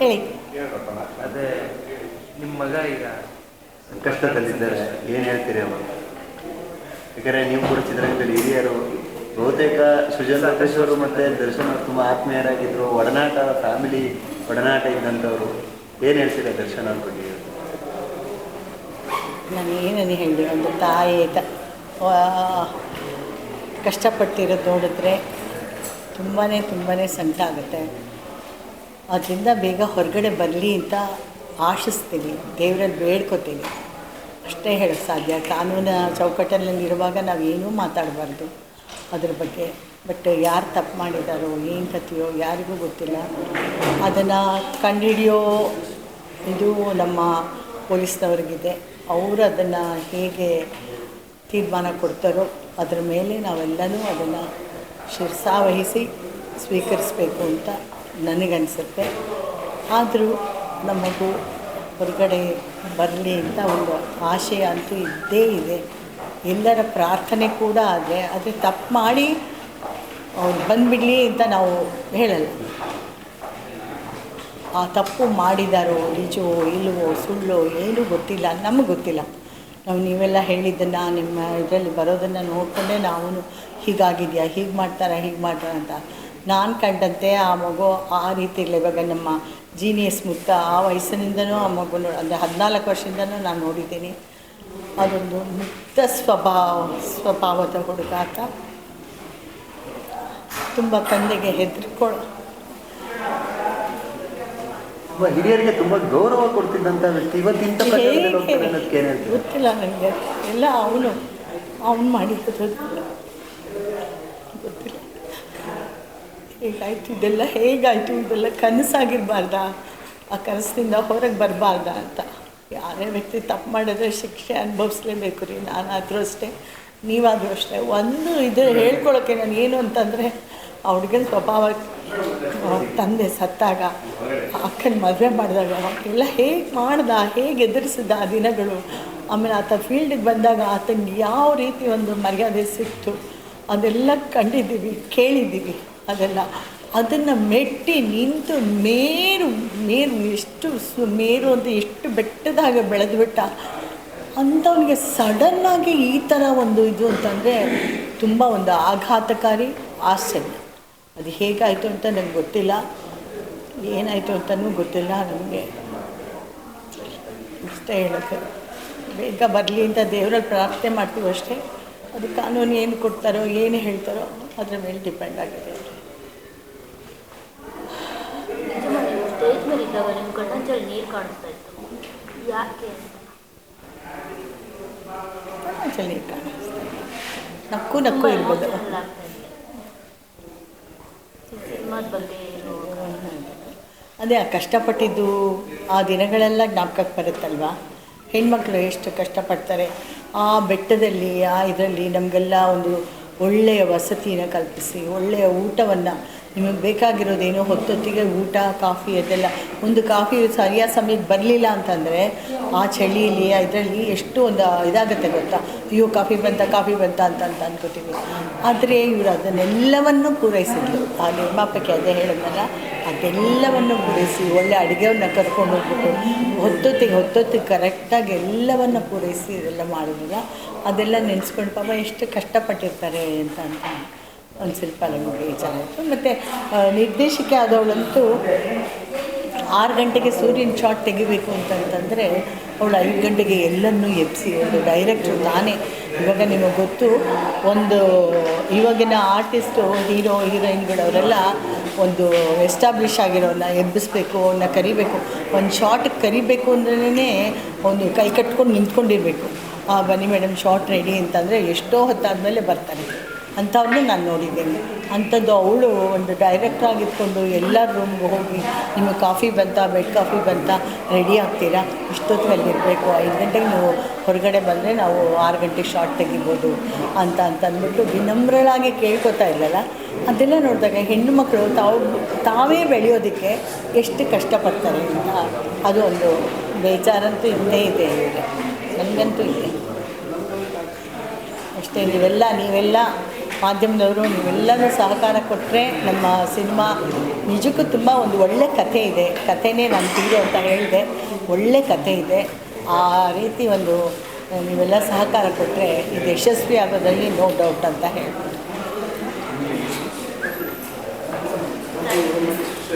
ಹೇಳಿ. ಅದೇ ನಿಮ್ಮ ಮಗ ಈಗ ಕಷ್ಟದಲ್ಲಿದ್ದಾರೆ. ಏನು ಹೇಳ್ತೀರಿ ಅವರು ಯಾಕಂದರೆ ನೀವು ಕೂಡ ಚಿತ್ರರಂಗದಲ್ಲಿ ಹಿರಿಯರು ಬಹುತೇಕ ಸುಜನ್ ಲೋಕೇಶ್ ಅವರು ಮತ್ತು ದರ್ಶನ್ ತುಂಬ ಆತ್ಮೀಯರಾಗಿದ್ದರು ಒಡನಾಟ ಫ್ಯಾಮಿಲಿ ಒಡನಾಟ ಇದ್ದಂಥವ್ರು. ಏನು ಹೇಳ್ತೀರಾ ದರ್ಶನ್ ಅವ್ರ ಬಗ್ಗೆ? ನಾನು ಏನನ್ನು ಹೇಳಿ ಒಂದು ತಾಯಿ ಕಷ್ಟಪಟ್ಟಿರೋದು ನೋಡಿದ್ರೆ ತುಂಬಾ ತುಂಬಾ ಸಂಕಟ ಆಗುತ್ತೆ. ಅದರಿಂದ ಬೇಗ ಹೊರಗಡೆ ಬರಲಿ ಅಂತ ಆಶಿಸ್ತೀನಿ. ದೇವರಲ್ಲಿ ಬೇಡ್ಕೋತೀನಿ. ಅಷ್ಟೇ ಹೇಳೋಕ್ಕೆ ಸಾಧ್ಯ. ಕಾನೂನ ಚೌಕಟ್ಟಿನಲ್ಲಿರುವಾಗ ನಾವು ಏನೂ ಮಾತಾಡಬಾರ್ದು. ಅದ್ರ ಬಗ್ಗೆ. ಬಟ್ ಯಾರು ತಪ್ಪು ಮಾಡಿದಾರೋ, ಏನು ಕಥೆಯೋ, ಯಾರಿಗೂ ಗೊತ್ತಿಲ್ಲ. ಅದನ್ನು ಕಂಡುಹಿಡಿಯೋ ಇದು ನಮ್ಮ ಪೊಲೀಸ್ನವ್ರಿಗಿದೆ. ಅವರು ಅದನ್ನು ಹೇಗೆ ತೀರ್ಮಾನ ಕೊಡ್ತಾರೋ, ಅದರ ಮೇಲೆ ನಾವೆಲ್ಲನೂ ಅದನ್ನು ಶಿರಸಾವಹಿಸಿ ಸ್ವೀಕರಿಸಬೇಕು ಅಂತ ನನಗನ್ಸುತ್ತೆ. ಆದರೂ ನಮ್ಮ ಮಗು ಹೊರಗಡೆ ಬರಲಿ ಅಂತ ಒಂದು ಆಶಯ ಅಂತೂ ಇದ್ದೇ ಇದೆ. ಎಲ್ಲರ ಪ್ರಾರ್ಥನೆ ಕೂಡ ಆದರೆ ಆದರೆ ತಪ್ಪು ಮಾಡಿ ಅವ್ರು ಬಂದುಬಿಡಲಿ ಅಂತ ನಾವು ಹೇಳಲ್ಲ. ಆ ತಪ್ಪು ಮಾಡಿದಾರೋ ನಿಜವೋ ಇಲ್ಲವೋ ಸುಳ್ಳೋ ಏನೂ ಗೊತ್ತಿಲ್ಲ, ನಮಗೆ ಗೊತ್ತಿಲ್ಲ. ನಾವು ನೀವೆಲ್ಲ ಹೇಳಿದ್ದನ್ನು ನಿಮ್ಮ ಇದರಲ್ಲಿ ಬರೋದನ್ನು ನೋಡಿಕೊಂಡೇ ನಾವು ಹೀಗಾಗಿದೆಯಾ, ಹೀಗೆ ಮಾಡ್ತಾರಾ, ಹೀಗೆ ಮಾಡ್ತಾರ ಅಂತ. ನಾನು ಕಂಡಂತೆ ಆ ಮಗು ಆ ರೀತಿ ಇರಲಿ. ಇವಾಗ ನಮ್ಮ ಜೀನಿಯಸ್ ಮುತ್ತ ಆ ವಯಸ್ಸಿನಿಂದನೂ ಆ ಮಗು ಅಂದರೆ ಹದಿನಾಲ್ಕು ವರ್ಷದಿಂದನೂ ನಾನು ನೋಡಿದ್ದೀನಿ. ಅದೊಂದು ಮುಕ್ತ ಸ್ವಭಾವ ಸ್ವಭಾವದ ಹುಡುಗ ಆತ ತುಂಬ ತಂದೆಗೆ ಹೆದರ್ಕೊಳ್ಳೋ ಹಿರಿಯರಿಗೆ ತುಂಬ ಗೌರವ ಕೊಡ್ತಿದ್ದಂಥ ವ್ಯಕ್ತಿ ಇವತ್ತಿಂತ ಗೊತ್ತಿಲ್ಲ ನನಗೆ ಎಲ್ಲ ಅವನು ಅವನು ಮಾಡಿದ್ದು ಗೊತ್ತಿಲ್ಲ ಗೊತ್ತಿಲ್ಲ ಹೇಗಾಯ್ತು? ಇದೆಲ್ಲ ಹೇಗಾಯಿತು? ಇದೆಲ್ಲ ಕನಸಾಗಿರಬಾರ್ದಾ? ಆ ಕನಸಿನಿಂದ ಹೊರಗೆ ಬರಬಾರ್ದಾ ಅಂತ. ಯಾರೇ ವ್ಯಕ್ತಿ ತಪ್ಪು ಮಾಡಿದ್ರೆ ಶಿಕ್ಷೆ ಅನುಭವಿಸ್ಲೇಬೇಕು ರೀ. ನಾನಾದರೂ ಅಷ್ಟೇ, ನೀವಾದರೂ ಅಷ್ಟೇ. ಒಂದು ಇದು ಹೇಳ್ಕೊಳ್ಳೋಕ್ಕೆ ನಾನು ಏನು ಅಂತಂದರೆ, ಆ ಹುಡುಗನ ಸ್ವಭಾವ ತಂದೆ ಸತ್ತಾಗ, ಅಕ್ಕನ ಮದುವೆ ಮಾಡಿದಾಗ, ಎಲ್ಲ ಹೇಗೆ ಮಾಡ್ದ, ಹೇಗೆ ಎದುರಿಸಿದ ಆ ದಿನಗಳು. ಆಮೇಲೆ ಆತ ಫೀಲ್ಡಿಗೆ ಬಂದಾಗ ಆತನಿಗೆ ಯಾವ ರೀತಿ ಒಂದು ಮರ್ಯಾದೆ ಸಿಕ್ತು, ಅದೆಲ್ಲ ಕಂಡಿದ್ದೀವಿ, ಕೇಳಿದ್ದೀವಿ. ಅದೆಲ್ಲ ಅದನ್ನು ಮೆಟ್ಟಿ ನಿಂತು ಮೇರು ಮೇರು ಎಷ್ಟು ಸು, ಮೇರು ಅಂತ ಎಷ್ಟು ಬೆಟ್ಟದಾಗ ಬೆಳೆದುಬಿಟ್ಟ ಅಂಥವನಿಗೆ ಸಡನ್ನಾಗಿ ಈ ಥರ ಒಂದು ಇದು ಅಂತಂದರೆ ತುಂಬ ಒಂದು ಆಘಾತಕಾರಿ ಆಸೆ. ಅದು ಹೇಗಾಯಿತು ಅಂತ ನನಗೆ ಗೊತ್ತಿಲ್ಲ. ಏನಾಯಿತು ಅಂತಲೂ ಗೊತ್ತಿಲ್ಲ ನನಗೆ. ಇಷ್ಟೇ ಹೇಳೋಕ್ಕೆ. ಬೇಗ ಬರಲಿ ಅಂತ ದೇವರಲ್ಲಿ ಪ್ರಾರ್ಥನೆ ಮಾಡ್ತೀವಿ ಅಷ್ಟೇ ಅದು ಕಾನೂನು ಏನು ಕೊಡ್ತಾರೋ, ಏನು ಹೇಳ್ತಾರೋ, ಅದರ ಮೇಲೆ ಡಿಪೆಂಡ್ ಆಗಿದೆ. ಇದ್ದಾಗ ನಿಮ್ಮ ಕಣ್ಣಂಚಲ್ಲಿ ನೀರು ಕಾಣಿಸ್ತಾ ಇತ್ತು. ಯಾಕೆ ಅಂತ. ಚಳಿ ಕಾಣಿಸ್ತಾ ನಕ್ಕು ನಕ್ಕು ಇರ್ಬೋದು. ಸಿನಿಮಾದ ಬಗ್ಗೆ ಅದೇ ಆ ಕಷ್ಟಪಟ್ಟಿದ್ದು ಆ ದಿನಗಳೆಲ್ಲ ಜ್ಞಾಪಕಕ್ಕೆ ಬರುತ್ತಲ್ವಾ? ಹೆಣ್ಮಕ್ಳು ಎಷ್ಟು ಕಷ್ಟಪಡ್ತಾರೆ. ಆ ಬೆಟ್ಟದಲ್ಲಿ ಆ ಇದರಲ್ಲಿ ನಮಗೆಲ್ಲ ಒಂದು ಒಳ್ಳೆಯ ವಸತಿನ ಕಲ್ಪಿಸಿ ಒಳ್ಳೆಯ ಊಟವನ್ನು ನಿಮಗೆ ಬೇಕಾಗಿರೋದೇನು ಹೊತ್ತೊತ್ತಿಗೆ ಊಟ, ಕಾಫಿ ಅದೆಲ್ಲ. ಒಂದು ಕಾಫಿ ಸರಿಯಾದ ಸಮಯಕ್ಕೆ ಬರಲಿಲ್ಲ ಅಂತಂದರೆ ಆ ಚಳಿಯಲ್ಲಿ ಇದರಲ್ಲಿ ಎಷ್ಟು ಒಂದು ಇದಾಗುತ್ತೆ ಗೊತ್ತಾ? ಅಯ್ಯೋ, ಕಾಫಿ ಬಂತ ಕಾಫಿ ಬಂತ ಅಂತ ಅಂತ ಅಂದ್ಕೋತೀವಿ ಆದರೆ ಇವರು ಅದನ್ನೆಲ್ಲವನ್ನು ಪೂರೈಸಿದ್ರು ಆ ನಿರ್ಮಾಪಕಿ ಅದೇ ಹೇಳಿದ್ನಲ್ಲ, ಅದೆಲ್ಲವನ್ನು ಪೂರೈಸಿ, ಒಳ್ಳೆ ಅಡುಗೆಯನ್ನ ಕರ್ಕೊಂಡು ಹೋಗ್ಬಿಟ್ಟು ಹೊತ್ತೊತ್ತಿಗೆ ಹೊತ್ತೊತ್ತಿಗೆ ಕರೆಕ್ಟಾಗಿ ಎಲ್ಲವನ್ನು ಪೂರೈಸಿ, ಇದೆಲ್ಲ ಮಾಡೋದಿಲ್ಲ ಅದೆಲ್ಲ ನೆನೆಸ್ಕೊಂಡು ಪಾಪ ಎಷ್ಟು ಕಷ್ಟಪಟ್ಟಿರ್ತಾರೆ ಅಂತ ಅಂತ. ಒಂದು ಸ್ವಲ್ಪ ನಮಗೆ ಬೇಜಾರಾಯಿತು ಮತ್ತು ನಿರ್ದೇಶಕಿ ಆದವಳಂತೂ ಆರು ಗಂಟೆಗೆ ಸೂರ್ಯನ ಶಾಟ್ ತೆಗಿಬೇಕು ಅಂತಂತಂದರೆ ಅವಳು ಐದು ಗಂಟೆಗೆ ಎಲ್ಲನ್ನೂ ಎಬ್ಸಿ, ಒಂದು ಡೈರೆಕ್ಟ್ರು ನಾನೇ ಇವಾಗ ನಿಮಗೆ ಗೊತ್ತು, ಒಂದು, ಇವಾಗಿನ ಆರ್ಟಿಸ್ಟು ಹೀರೋ ಹೀರೋಯಿನ್ಗಳು ಅವರೆಲ್ಲ ಒಂದು ಎಸ್ಟಾಬ್ಲಿಷ್ ಆಗಿರೋನ್ನ ಎಬ್ಬಿಸ್ಬೇಕು ಅವನ್ನ ಕರಿಬೇಕು. ಒಂದು ಶಾರ್ಟಿಗೆ ಕರಿಬೇಕು ಅಂದ್ರೇ ಒಂದು ಕೈ ಕಟ್ಕೊಂಡು ನಿಂತ್ಕೊಂಡಿರಬೇಕು. ಬನ್ನಿ ಮೇಡಮ್ ಶಾರ್ಟ್ ರೆಡಿ ಅಂತಂದರೆ ಎಷ್ಟೋ ಹೊತ್ತಾದಮೇಲೆ ಬರ್ತಾರೆ. ಅಂಥವ್ರನ್ನೂ ನಾನು ನೋಡಿದ್ದೇನೆ. ಅಂಥದ್ದು ಅವಳು ಒಂದು ಡೈರೆಕ್ಟರ್ ಆಗಿಟ್ಕೊಂಡು ಎಲ್ಲ ರೂಮ್ಗೆ ಹೋಗಿ, ನಿಮಗೆ ಕಾಫಿ ಬಂತಾ? ಬೆಡ್ ಕಾಫಿ ಬಂತಾ? ರೆಡಿ ಆಗ್ತೀರಾ? ಇಷ್ಟೊತ್ತಿನಲ್ಲಿ ಇರಬೇಕು. ಐದು ಗಂಟೆಗೆ ನೀವು ಹೊರಗಡೆ ಬಂದರೆ ನಾವು ಆರು ಗಂಟೆಗೆ ಶಾರ್ಟ್ ತೆಗಿಬೋದು. ಅಂತ ಅಂತ ಅಂದ್ಬಿಟ್ಟು ವಿನಮ್ರಳಾಗಿ ಕೇಳ್ಕೊತಾ ಇಲ್ಲಲ್ಲ? ಅದೆಲ್ಲ ನೋಡಿದಾಗ ಹೆಣ್ಣು ಮಕ್ಕಳು ತಾವು, ತಾವೇ ಬೆಳೆಯೋದಕ್ಕೆ ಎಷ್ಟು ಕಷ್ಟಪಡ್ತಾರೆ ಅಂತ ಅದು ಒಂದು ಬೇಜಾರಂತೂ ಇದ್ದೇ ಇದೆ ನನಗಂತೂ ಇದೆ. ಅಷ್ಟೇ, ನೀವೆಲ್ಲ ನೀವೆಲ್ಲ ಮಾಧ್ಯಮದವರು, ನೀವೆಲ್ಲರೂ ಸಹಕಾರ ಕೊಟ್ಟರೆ ನಮ್ಮ ಸಿನಿಮಾ ನಿಜಕ್ಕೂ ತುಂಬ ಒಂದು ಒಳ್ಳೆ ಕಥೆ ಇದೆ. ಕಥೆನೇ ನಾನು ತೀರು ಅಂತ ಹೇಳಿದೆ. ಒಳ್ಳೆ ಕಥೆ ಇದೆ. ಆ ರೀತಿ ಒಂದು, ನೀವೆಲ್ಲ ಸಹಕಾರ ಕೊಟ್ಟರೆ ಇದು ಯಶಸ್ವಿ ಆಗೋದ್ರಲ್ಲಿ ನೋ ಡೌಟ್ ಅಂತ ಹೇಳ್ತೀನಿ.